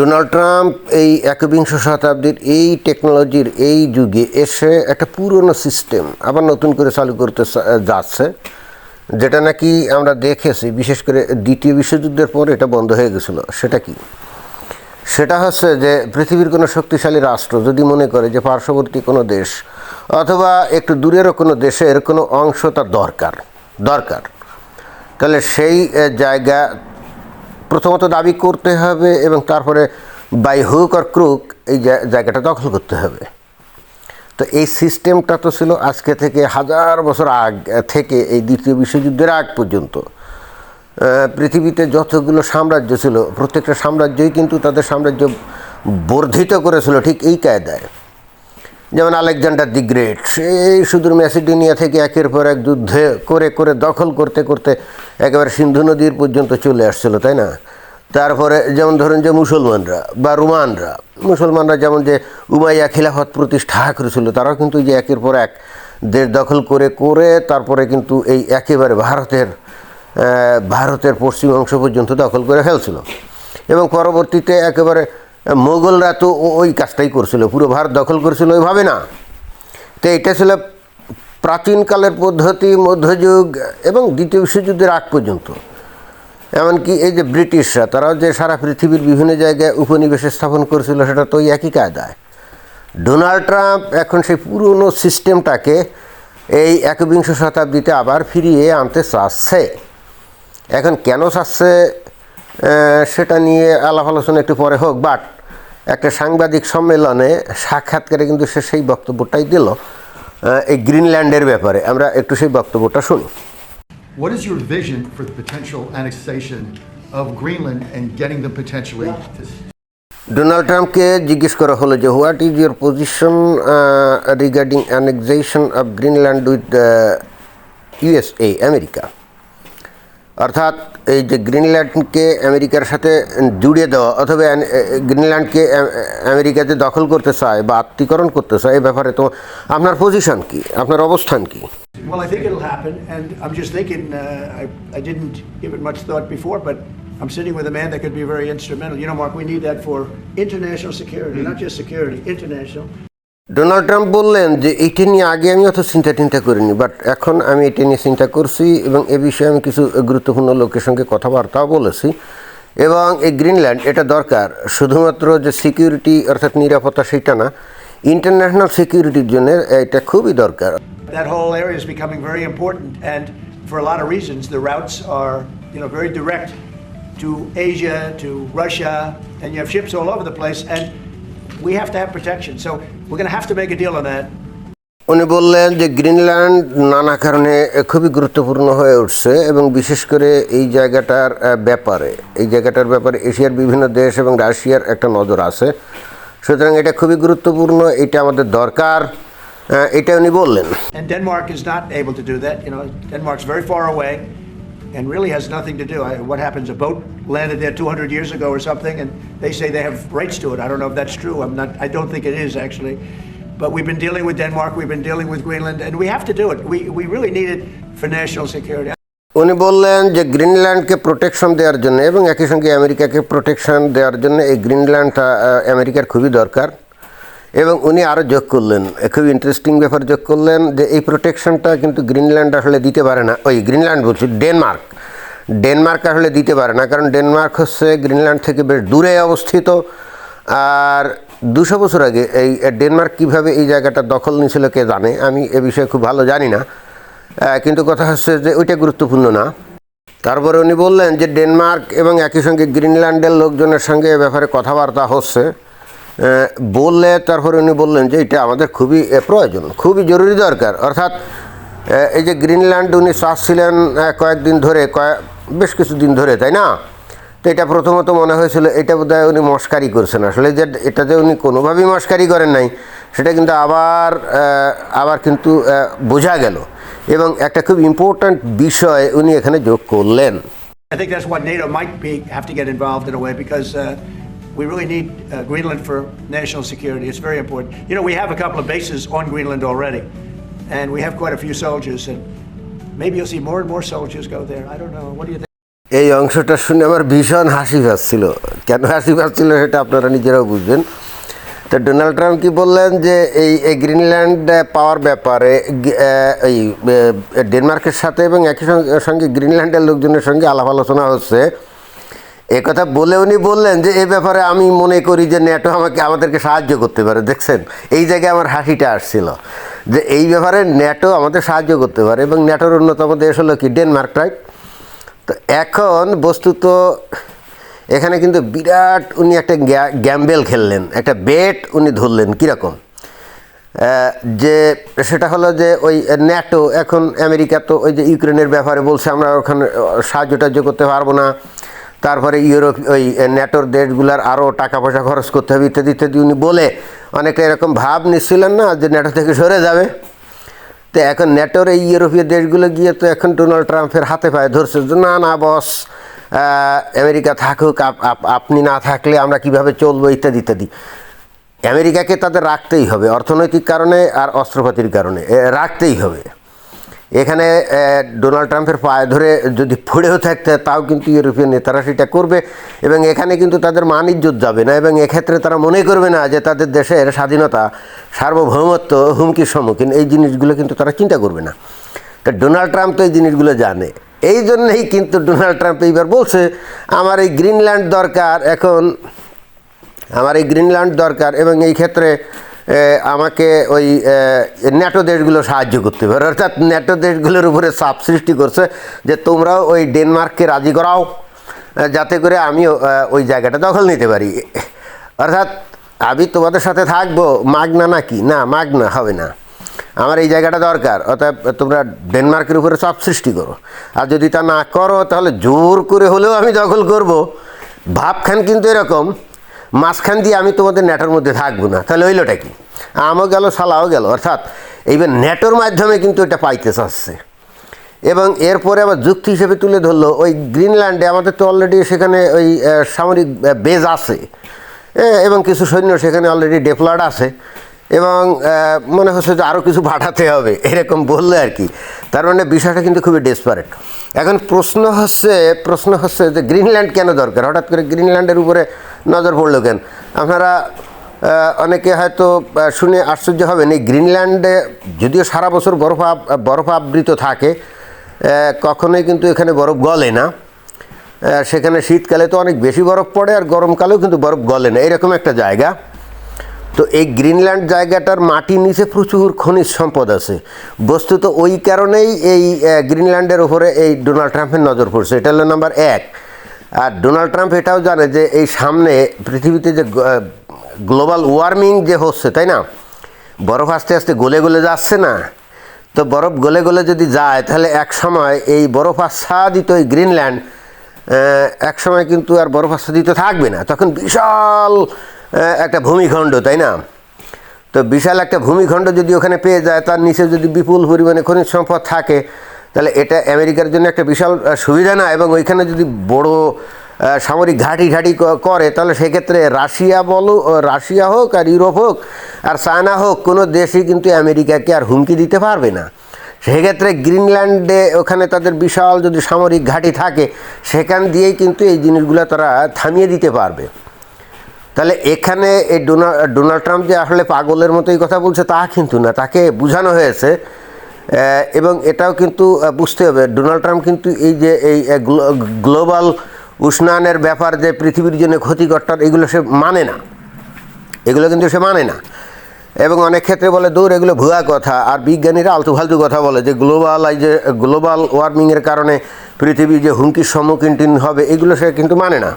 Donald Trump এই একবিংশ শতাব্দীর এই টেকনোলজির এই যুগে এসে একটা পুরনো সিস্টেম আবার নতুন করে চালু করতে যাচ্ছে, যেটা নাকি আমরা দেখেছি, বিশেষ করে দ্বিতীয় বিশ্বযুদ্ধের পর এটা বন্ধ হয়ে গেছিল। সেটা কি? সেটা হচ্ছে যে পৃথিবীর কোনো শক্তিশালী রাষ্ট্র যদি মনে করে যে পার্শ্ববর্তী কোনো দেশ অথবা একটু দূরেরও কোনো দেশের কোনো অংশ তার দরকার দরকার। তাহলে সেই জায়গা প্রথমত দাবি করতে হবে এবং তারপরে বাই হুক আর ক্রুক এই জায়গাটা দখল করতে হবে। তো এই সিস্টেমটা তো ছিল আজকে থেকে হাজার বছর আগ, থেকে এই দ্বিতীয় বিশ্বযুদ্ধের আগ পর্যন্ত। পৃথিবীতে যতগুলো সাম্রাজ্য ছিল, প্রত্যেকটা সাম্রাজ্যই কিন্তু তাদের সাম্রাজ্য বর্ধিত করেছিল ঠিক এই কায়দায়। যেমন আলেকজান্ডার দি গ্রেট সেই সুদূর ম্যাসিডোনিয়া থেকে একের পর এক যুদ্ধে করে করে দখল করতে করতে একেবারে সিন্ধু নদীর পর্যন্ত চলে আসছিল, তাই না? তারপরে যেমন ধরুন যে মুসলমানরা বা রোমানরা, মুসলমানরা যেমন যে উমাইয়া খিলাফত প্রতিষ্ঠা করেছিল, তারাও কিন্তু এই যে একের পর এক দেশ দখল করে করে তারপরে কিন্তু এই একেবারে ভারতের ভারতের পশ্চিম অংশ পর্যন্ত দখল করে ফেলছিল। এবং পরবর্তীতে একেবারে মোগলরা তো ওই কাজটাই করছিল, পুরো ভারত দখল করেছিল, ওইভাবে না। তো এটা ছিল প্রাচীনকালের পদ্ধতি, মধ্যযুগ এবং দ্বিতীয় বিশ্বযুদ্ধের আগ পর্যন্ত। এমনকি এই যে ব্রিটিশরা, তারাও যে সারা পৃথিবীর বিভিন্ন জায়গায় উপনিবেশ স্থাপন করেছিল, সেটা তো ওই একই কায়দায়। ডোনাল্ড ট্রাম্প এখন সেই পুরনো সিস্টেমটাকে এই একবিংশ শতাব্দীতে আবার ফিরিয়ে আনতে চাচ্ছে। এখন কেন চাচ্ছে? সেটা নিয়ে আলাপ আলোচনা একটু পরে হোক বাট একটা সাংবাদিক সম্মেলনে সাক্ষাৎকারে কিন্তু সে সেই বক্তব্যটাই দিল এই গ্রিনল্যান্ডের ব্যাপারে। আমরা একটু সেই বক্তব্যটা শুনি। What is your vision for the potential annexation of Greenland and getting them potentially Donald ট্রাম্পকে জিজ্ঞেস করা হলো যে what is your position regarding annexation of Greenland with USA America অর্থাৎ এই যে গ্রিনল্যান্ডকে আমেরিকার সাথে জুড়ে দেওয়া অথবা গ্রিনল্যান্ডকে আমেরিকাতে দখল করতে চায় বা আত্মীকরণ করতে চায় এই ব্যাপারে তো আপনার পজিশন কি আপনার অবস্থান কি Well, I think it'll happen, and I'm just thinking, uh, I, I didn't give it much thought before, but I'm sitting with a man that could be very instrumental. You know, Mark, we need that for international security, mm-hmm. not just security, international. Donald Trump বললেন যে এইটা নিয়ে আগে আমি অত চিন্তা টিন্তা করিনি but এখন আমি এটা নিয়ে চিন্তা করছি এবং এ বিষয়ে আমি কিছু গুরুত্বপূর্ণ লোকের সঙ্গে কথাবার্তাও বলেছি। এবং এই গ্রিনল্যান্ড এটা দরকার। শুধুমাত্র যে সিকিউরিটি অর্থাৎ নিরাপত্তা সেটা না ইন্টারন্যাশনাল সিকিউরিটির জন্য এটা খুবই দরকার। That whole area is becoming very important, and for a lot of reasons, the routes are, you know, very direct to Asia, to Russia, and you have ships all over the place, and we have to have protection. So we're going to have to make a deal on that. উনি বললেন যে Greenland নানা কারণে খুবই গুরুত্বপূর্ণ হয়ে উঠছে এবং বিশেষ করে এই জায়গাটার ব্যাপারে এই জায়গাটার ব্যাপারে এশিয়ার বিভিন্ন দেশ এবং রাশিয়ার একটা নজর আছে সুতরাং এটা খুবই গুরুত্বপূর্ণ এটা আমাদের দরকার এটা উনি বললেন And Denmark is not able to do that. You know, Denmark's very far away and really has nothing to do. I, what happens? A boat landed there 200 years ago or something, and they say they have rights to it. I don't know if that's true. I'm not. I don't think it is actually. But we've been dealing with Denmark. We've been dealing with Greenland, and we have to do it. We we really need it for national security. উনি বললেন যে গ্রিনল্যান্ডকে protection দেওয়ার জন্য এবং একই সঙ্গে আমেরিকাকে protection দেওয়ার জন্য এই গ্রিনল্যান্ডটা আহ, আমেরিকার খুবই দরকার এবং উনি আরও যোগ করলেন। খুব ইন্টারেস্টিং ব্যাপার যোগ করলেন যে এই প্রোটেকশনটা কিন্তু গ্রিনল্যান্ড আসলে দিতে পারে না। ওই গ্রিনল্যান্ড বলছি ডেনমার্ক ডেনমার্ক আসলে দিতে পারে না, কারণ ডেনমার্ক হচ্ছে গ্রিনল্যান্ড থেকে বেশ দূরে অবস্থিত। আর দুশো বছর আগে এই ডেনমার্ক কীভাবে এই জায়গাটা দখল নিয়েছিল কে জানে? আমি এ বিষয়ে খুব ভালো জানি না। কিন্তু কথা হচ্ছে যে ওইটা গুরুত্বপূর্ণ না। তারপরে উনি বললেন যে ডেনমার্ক এবং একই সঙ্গে গ্রিনল্যান্ডের লোকজনের সঙ্গে এ ব্যাপারে কথাবার্তা হচ্ছে। বললে তারপরে উনি বললেন যে এটা আমাদের খুবই প্রয়োজন খুবই জরুরি দরকার। অর্থাৎ এই যে গ্রিনল্যান্ড উনি চাচ্ছিলেন আহ, কয়েকদিন ধরে কয়েক বেশ কিছুদিন ধরে তাই না? তো এটা প্রথমত মনে হয়েছিল এটা বোধহয় উনি মস্কারি করছেন। আসলে যে এটা যে উনি কোনোভাবেই মস্কারি করেন নাই সেটা কিন্তু আবার আবার কিন্তু বোঝা গেল। এবং একটা খুব ইম্পর্ট্যান্ট বিষয় উনি এখানে যোগ করলেন। I think that's what NATO might be have to get involved in a way because uh, we really need uh, Greenland for national security. It's very important. You know, we have a couple of bases on Greenland already, and we have quite a few soldiers, and maybe you'll see more and more soldiers go there. I don't know. What do you think? এই অংশটা শুনে আমার ভীষণ হাসি পাচ্ছিল কেন হাসি পাচ্ছিল সেটা আপনারা নিজেরাও বুঝবেন তো ডোনাল্ড ট্রাম্প কি বললেন যে এই গ্রিনল্যান্ড পাওয়ার ব্যাপারে এই ডেনমার্কের সাথে এবং একই সঙ্গে গ্রিনল্যান্ডের লোকজনের সঙ্গে আলাপ আলোচনা হচ্ছে এ কথা বলে উনি বললেন যে, এ ব্যাপারে আমি মনে করি যে ন্যাটো আমাকে, আমাদেরকে সাহায্য করতে পারে। দেখছেন, এই জায়গায় আমার হাসিটা আসছিল যে, এই ব্যাপারে ন্যাটো আমাদের সাহায্য করতে পারে এবং ন্যাটোর অন্যতম দেশ হলো কি, ডেনমার্ক, রাইট? তো এখন বস্তুত এখানে কিন্তু বিরাট উনি একটা গ্যাম্বেল খেললেন, একটা বেট উনি ধরলেন, কীরকম? যে, সেটা হলো যে, ওই ন্যাটো এখন আমেরিকা তো ওই যে ইউক্রেনের ব্যাপারে বলছে, আমরা ওখানে সাহায্য টাহ্য করতে পারব না। তারপরে ইউরোপ, ওই ন্যাটোর দেশগুলার আরও টাকা পয়সা খরচ করতে হবে, ইত্যাদি ইত্যাদি। উনি বলে অনেকটা এরকম ভাব নিচ্ছিলেন না যে ন্যাটো থেকে সরে যাবে। তো এখন ন্যাটোর এই ইউরোপীয় দেশগুলো গিয়ে তো এখন ডোনাল্ড ট্রাম্পের হাতে পায়ে ধরছে যে, না না, বস আমেরিকা থাকুক, আপ- আপ- আপনি না থাকলে আমরা কীভাবে চলবো? ইত্যাদি ইত্যাদি। আমেরিকাকে তাদের রাখতেই হবে, অর্থনৈতিক কারণে আর অস্ত্রপাতির কারণে রাখতেই হবে। এখানে ডোনাল্ড ট্রাম্পের পায়ে ধরে যদি পড়েও থাকতে, তাও কিন্তু ইউরোপীয় নেতারা সেটা করবে। এবং এখানে কিন্তু তাদের মান ইজ্জত যাবে না। এবং এক্ষেত্রে তারা মনে করবে না যে তাদের দেশের স্বাধীনতা, সার্বভৌমত্ব হুমকির সম্মুখীন। এই জিনিসগুলো কিন্তু তারা চিন্তা করবে না। তা ডোনাল্ড ট্রাম্প তো এই জিনিসগুলো জানে। এই জন্যেই কিন্তু ডোনাল্ড ট্রাম্প এইবার বলছে, আমার এই গ্রিনল্যান্ড দরকার এখন, আমার এই গ্রিনল্যান্ড দরকার। এবং এই ক্ষেত্রে আমাকে ওই ন্যাটো দেশগুলো সাহায্য করতে পারে অর্থাৎ ন্যাটো দেশগুলোর উপরে চাপ সৃষ্টি করছে যে তোমরাও ওই ডেনমার্ককে রাজি করাও যাতে করে আমিও ওই জায়গাটা দখল নিতে পারি। অর্থাৎ আমি তোমাদের সাথে থাকব, মাগনা নাকি? না, মাগনা, হবে না। আমার এই জায়গাটা দরকার অর্থাৎ তোমরা ডেনমার্কের উপরে চাপ সৃষ্টি করো। আর যদি তা না করো, তাহলে জোর করে হলেও আমি দখল করব। ভাবখান কিন্তু এরকম, মাঝখান দিয়ে আমি তোমাদের নেটোর মধ্যে থাকব না। তাহলে হইলোটা কি? আমও গেল সালাও গেল। অর্থাৎ এইবার নেটোর মাধ্যমে কিন্তু এটা পাইতে চাচ্ছে। এবং এরপরে আবার যুক্তি হিসেবে তুলে ধরলো, ওই গ্রিনল্যান্ডে আমাদের তো অলরেডি সেখানে ওই সামরিক বেজ আছে। এবং কিছু সৈন্য সেখানে অলরেডি ডেপ্লয়েড আছে। এবং মনে হচ্ছে যে আরও কিছু পাঠাতে হবে, এরকম বললে আর কি। তার মানে বিষয়টা কিন্তু খুবই ডেসপারেট এখন প্রশ্ন হচ্ছে প্রশ্ন হচ্ছে যে গ্রিনল্যান্ড কেন দরকার? হঠাৎ করে গ্রিনল্যান্ডের উপরে নজর পড়ল কেন? আপনারা অনেকে হয়তো শুনে আশ্চর্য হবেন, এই গ্রিনল্যান্ডে যদিও সারা বছর বরফ বরফ আবৃত থাকে কখনোই কিন্তু এখানে বরফ গলে না। সেখানে শীতকালে তো অনেক বেশি বরফ পড়ে আর গরমকালেও কিন্তু বরফ গলে না। এরকম একটা জায়গা। তো এই গ্রিনল্যান্ড জায়গাটার মাটির নিচে প্রচুর খনিজ সম্পদ আছে। বস্তুত ওই কারণেই এই গ্রিনল্যান্ডের ওপরে এই ডোনাল্ড ট্রাম্পের নজর পড়ছে। এটা হলো নাম্বার এক। আর ডোনাল্ড ট্রাম্প এটাও জানে যে এই সামনে পৃথিবীতে যে গ্লোবাল ওয়ার্মিং যে হচ্ছে, তাই না? বরফ আস্তে আস্তে গলে গলে যাচ্ছে না। তো বরফ গলে গলে যদি যায়, তাহলে এক সময় এই বরফ আচ্ছাদিত এই গ্রিনল্যান্ড এক সময় কিন্তু আর বরফ আচ্ছাদিত থাকবে না। তখন বিশাল একটা ভূমিখণ্ড, তাই না? তো বিশাল একটা ভূমিখণ্ড যদি ওখানে পেয়ে যায়, তার নিচে যদি বিপুল পরিমাণে খনিজ সম্পদ থাকে, তাহলে এটা আমেরিকার জন্য একটা বিশাল সুবিধা না? এবং ওইখানে যদি বড় সামরিক ঘাঁটি ঘাঁটি করে, তাহলে সেক্ষেত্রে রাশিয়া বলো রাশিয়া হোক আর ইউরোপ হোক আর চায়না হোক, কোনো দেশই কিন্তু আমেরিকাকে আর হুমকি দিতে পারবে না। সেক্ষেত্রে গ্রিনল্যান্ডে ওখানে তাদের বিশাল যদি সামরিক ঘাঁটি থাকে, সেখান দিয়েই কিন্তু এই জিনিসগুলো তারা থামিয়ে দিতে পারবে। তাহলে এখানে এই ডোনা, ডোনাল্ড ট্রাম্প যে আসলে পাগলের মতোই কথা বলছে, তা কিন্তু না, তাকে বোঝানো হয়েছে। এবং এটাও কিন্তু বুঝতে হবে, ডোনাল্ড ট্রাম্প কিন্তু এই যে এই গ্লোবাল উষ্ণায়নের ব্যাপার যে পৃথিবীর জন্য ক্ষতিকরটা এগুলো সে মানে না। এগুলো কিন্তু সে মানে না। এবং অনেক ক্ষেত্রে বলে, দূর, এগুলো ভুয়া কথা। আর বিজ্ঞানীরা আলতু ফালতু কথা বলে যে গ্লোবাল এই যে গ্লোবাল ওয়ার্মিংয়ের কারণে পৃথিবী যে হুমকির সম্মুখীন হবে, এগুলো সে কিন্তু মানে না।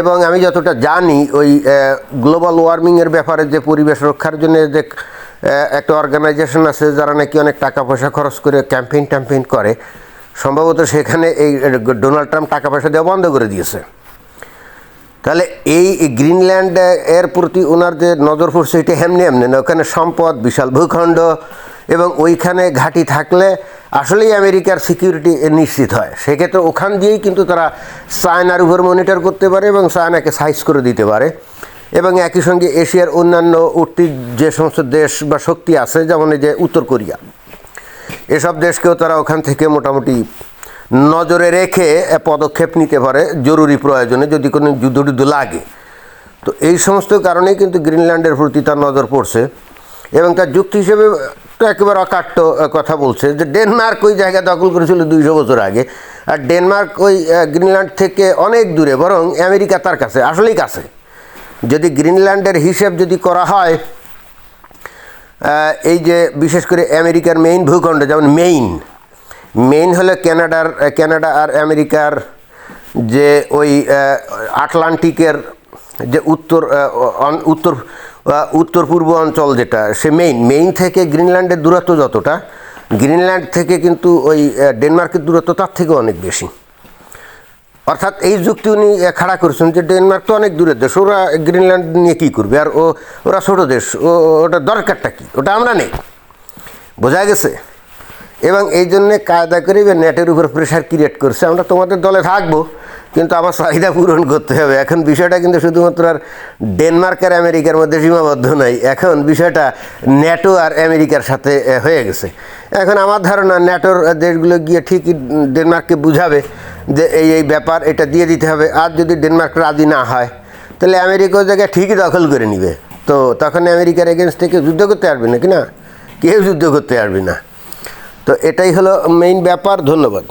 এবং আমি যতটা জানি, ওই গ্লোবাল ওয়ার্মিংয়ের ব্যাপারে যে পরিবেশ রক্ষার জন্য যে একটা অর্গানাইজেশন আছে, যারা নাকি অনেক টাকা পয়সা খরচ করে ক্যাম্পেইন ট্যাম্পেইন করে সম্ভবত সেখানে এই ডোনাল্ড ট্রাম্প টাকা পয়সা দেওয়া বন্ধ করে দিয়েছে। তাহলে এই গ্রিনল্যান্ড এর প্রতি ওনার যে নজর পড়ছে, এটা এমনি এমনি না, ওখানে সম্পদ, বিশাল ভূখণ্ড এবং ওইখানে ঘাঁটি থাকলে আসলেই আমেরিকার সিকিউরিটি নিশ্চিত হয়। সেক্ষেত্রে ওখান দিয়েই কিন্তু তারা চায়নার উপর মনিটর করতে পারে এবং চায়নাকে সাইজ করে দিতে পারে। এবং একই সঙ্গে এশিয়ার অন্যান্য উঠতি যে সমস্ত দেশ বা শক্তি আছে, যেমন এই যে উত্তর কোরিয়া। এসব দেশকেও তারা ওখান থেকে মোটামুটি নজরে রেখে পদক্ষেপ নিতে পারে জরুরি প্রয়োজনে যদি কোনো যুদ্ধ টুদ্ধ লাগে। তো এই সমস্ত কারণেই কিন্তু গ্রিনল্যান্ডের প্রতি তার নজর পড়ছে এবং তার যুক্তি হিসেবে তো একেবারে অকাট্য কথা বলছে যে ডেনমার্ক ওই জায়গা দখল করেছিল দুইশো বছর আগে। আর ডেনমার্ক ওই গ্রিনল্যান্ড থেকে অনেক দূরে, বরং আমেরিকা তার কাছে, আসলেই কাছে। যদি গ্রিনল্যান্ডের হিসেব যদি করা হয় এই যে বিশেষ করে আমেরিকার মেইন ভূখণ্ড, যেমন মেইন মেইন হলো ক্যানাডার ক্যানাডা আর আমেরিকার যে ওই আটলান্টিকের যে উত্তর উত্তর উত্তর পূর্ব অঞ্চল যেটা, সে মেইন মেইন থেকে গ্রিনল্যান্ডের দূরত্ব যতটা, গ্রিনল্যান্ড থেকে কিন্তু ওই ডেনমার্কের দূরত্ব তার থেকে অনেক বেশি। অর্থাৎ এই যুক্তি উনি খাড়া করেছেন যে ডেনমার্ক তো অনেক দূরের দেশ, ওরা গ্রিনল্যান্ড নিয়ে কী করবে? আর ও, ওরা ছোটো দেশ, ও, ওটা দরকারটা কী? ওটা আমরা নেই। বোঝা গেছে? এবং এই জন্যে কায়দা করে নেটের উপর প্রেশার ক্রিয়েট করছে, আমরা তোমাদের দলে থাকব। কিন্তু আমার চাহিদা পূরণ করতে হবে। এখন বিষয়টা কিন্তু শুধুমাত্র আর ডেনমার্ক আর আমেরিকার মধ্যে সীমাবদ্ধ নাই এখন বিষয়টা ন্যাটো আর আমেরিকার সাথে হয়ে গেছে। এখন আমার ধারণা ন্যাটোর দেশগুলো গিয়ে ঠিকই ডেনমার্ককে বুঝাবে যে এই এই ব্যাপার, এটা দিয়ে দিতে হবে। আর যদি ডেনমার্ক রাজি না হয়, তাহলে আমেরিকা জায়গায় ঠিকই দখল করে নিবে। তো তখন আমেরিকার এগেনস্ট থেকে যুদ্ধ করতে পারবে না কি না? কেউ যুদ্ধ করতে পারবে না। তো এটাই হলো মেইন ব্যাপার। ধন্যবাদ।